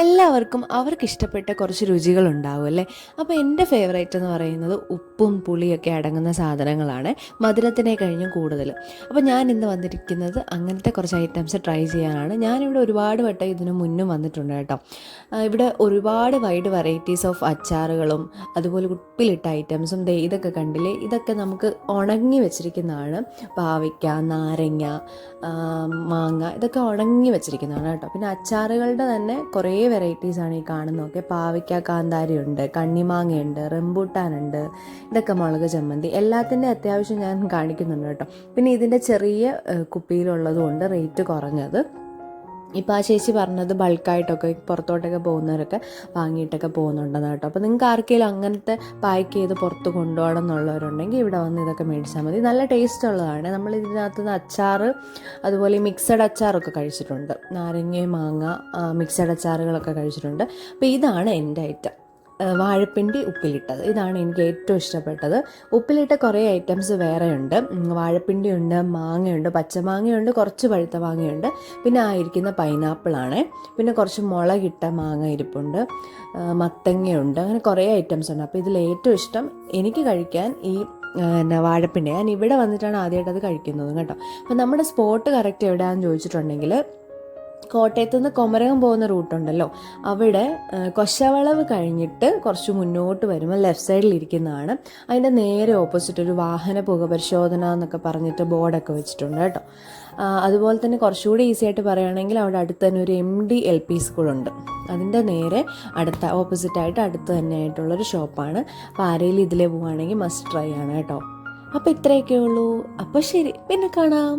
എല്ലാവർക്കും അവർക്ക് ഇഷ്ടപ്പെട്ട കുറച്ച് രുചികൾ ഉണ്ടാവും അല്ലേ? അപ്പോൾ എന്റെ ഫേവറേറ്റ് എന്ന് പറയുന്നത് ഉപ്പും പുളിയൊക്കെ അടങ്ങുന്ന സാധനങ്ങളാണ് മധുരത്തിനെ കഴിഞ്ഞും കൂടുതൽ. അപ്പോൾ ഞാൻ ഇന്ന് വന്നിരിക്കുന്നത് അങ്ങനത്തെ കുറച്ച് ഐറ്റംസ് ട്രൈ ചെയ്യാനാണ്. ഞാനിവിടെ ഒരുപാട് വട്ടം ഇതിനു മുന്നും വന്നിട്ടുണ്ട് കേട്ടോ. ഇവിടെ ഒരുപാട് വൈഡ് വെറൈറ്റീസ് ഓഫ് അച്ചാറുകളും അതുപോലെ ഉപ്പിലിട്ട ഐറ്റംസും ദേ ഇതൊക്കെ കണ്ടില്ലേ? ഇതൊക്കെ നമുക്ക് ഉണങ്ങി വെച്ചിരിക്കുന്നതാണ്. പാവയ്ക്ക നാരങ്ങ മാങ്ങ ഇതൊക്കെ ഉണങ്ങി വെച്ചിരിക്കുന്നതാണ് കേട്ടോ. പിന്നെ അച്ചാറുകളുടെ തന്നെ കുറേ വെറൈറ്റീസ് ആണ് ഈ കാണുന്നത്. കാണുന്നതൊക്കെ പാവയ്ക്ക കാന്താരിയുണ്ട് കണ്ണിമാങ്ങയുണ്ട് റെമ്പൂട്ടാനുണ്ട് ഇതൊക്കെ മുളക് ചമ്മന്തി എല്ലാത്തിന്റെ അത്യാവശ്യം ഞാൻ കാണിക്കുന്നുണ്ട് കേട്ടോ. പിന്നെ ഇതിന്റെ ചെറിയ കുപ്പിയിലുള്ളതുകൊണ്ട് കുപ്പിയിലുള്ളതും റേറ്റ് കുറഞ്ഞത്. ഇപ്പോൾ ആ ചേച്ചി പറഞ്ഞത് ബൾക്കായിട്ടൊക്കെ പുറത്തോട്ടൊക്കെ പോകുന്നവരൊക്കെ വാങ്ങിയിട്ടൊക്കെ പോകുന്നുണ്ടെന്ന് കേട്ടോ. അപ്പോൾ നിങ്ങൾക്ക് ആർക്കെങ്കിലും അങ്ങനത്തെ പാക്ക് ചെയ്ത് പുറത്ത് കൊണ്ടുപോകണം എന്നുള്ളവരുണ്ടെങ്കിൽ ഇവിടെ വന്ന് ഇതൊക്കെ മേടിച്ചാൽ മതി. നല്ല ടേസ്റ്റ് ഉള്ളതാണ്. നമ്മൾ ഇതിനകത്ത് നിന്ന് അച്ചാർ അതുപോലെ മിക്സഡ് അച്ചാറൊക്കെ കഴിച്ചിട്ടുണ്ട്. നാരങ്ങയും മാങ്ങ മിക്സഡ് അച്ചാറുകളൊക്കെ കഴിച്ചിട്ടുണ്ട്. അപ്പോൾ ഇതാണ് എന്റെ ഐറ്റം വാഴപ്പിണ്ടി ഉപ്പിലിട്ടത്. ഇതാണ് എനിക്ക് ഏറ്റവും ഇഷ്ടപ്പെട്ടത്. ഉപ്പിലിട്ട കുറേ ഐറ്റംസ് വേറെയുണ്ട്. ഉണ്ട് വാഴപ്പിണ്ടി ഉണ്ട് മാങ്ങയുണ്ട് പച്ചമാങ്ങയുണ്ട് കുറച്ച് പഴുത്ത മാങ്ങയുണ്ട്. പിന്നെ ആയിരിക്കുന്ന പൈനാപ്പിളാണ്. പിന്നെ കുറച്ച് മുളകിട്ട മാങ്ങ ഇരിപ്പുണ്ട്. മത്തങ്ങയുണ്ട്. അങ്ങനെ കുറേ ഐറ്റംസ് ഉണ്ട്. അപ്പോൾ ഇതിൽ ഏറ്റവും ഇഷ്ടം എനിക്ക് കഴിക്കാൻ ഈ എന്നാ വാഴപ്പിണ്ടി ഞാൻ ഇവിടെ വന്നിട്ടാണ് ആദ്യമായിട്ട് അത് കഴിക്കുന്നത് കേട്ടോ. അപ്പോൾ നമ്മുടെ സ്പോട്ട് കറക്റ്റ് എവിടെയാണെന്ന് ചോദിച്ചിട്ടുണ്ടെങ്കിൽ കോട്ടയത്ത് നിന്ന് കൊമരകം പോകുന്ന റൂട്ടുണ്ടല്ലോ അവിടെ കൊശവളവ് കഴിഞ്ഞിട്ട് കുറച്ച് മുന്നോട്ട് വരുമ്പോൾ ലെഫ്റ്റ് സൈഡിൽ ഇരിക്കുന്നതാണ്. അതിന്റെ നേരെ ഓപ്പോസിറ്റ് ഒരു വാഹന പുക പരിശോധന എന്നൊക്കെ പറഞ്ഞിട്ട് ബോർഡൊക്കെ വെച്ചിട്ടുണ്ട് കേട്ടോ. അതുപോലെ തന്നെ കുറച്ചുകൂടി ഈസി ആയിട്ട് പറയുകയാണെങ്കിൽ അവിടെ അടുത്ത് തന്നെ ഒരു എം ഡി എൽ പി സ്കൂളുണ്ട് അതിന്റെ നേരെ അടുത്ത ഓപ്പോസിറ്റായിട്ട് അടുത്ത് തന്നെ ആയിട്ടുള്ളൊരു ഷോപ്പാണ് അപ്പോൾ ആരെങ്കിലും ഇതിലേ പോവുകയാണെങ്കിൽ മസ്റ്റ് ട്രൈ ആണ് കേട്ടോ. അപ്പോൾ ഇത്രയൊക്കെ ഉള്ളൂ. അപ്പോൾ ശരി പിന്നെ കാണാം.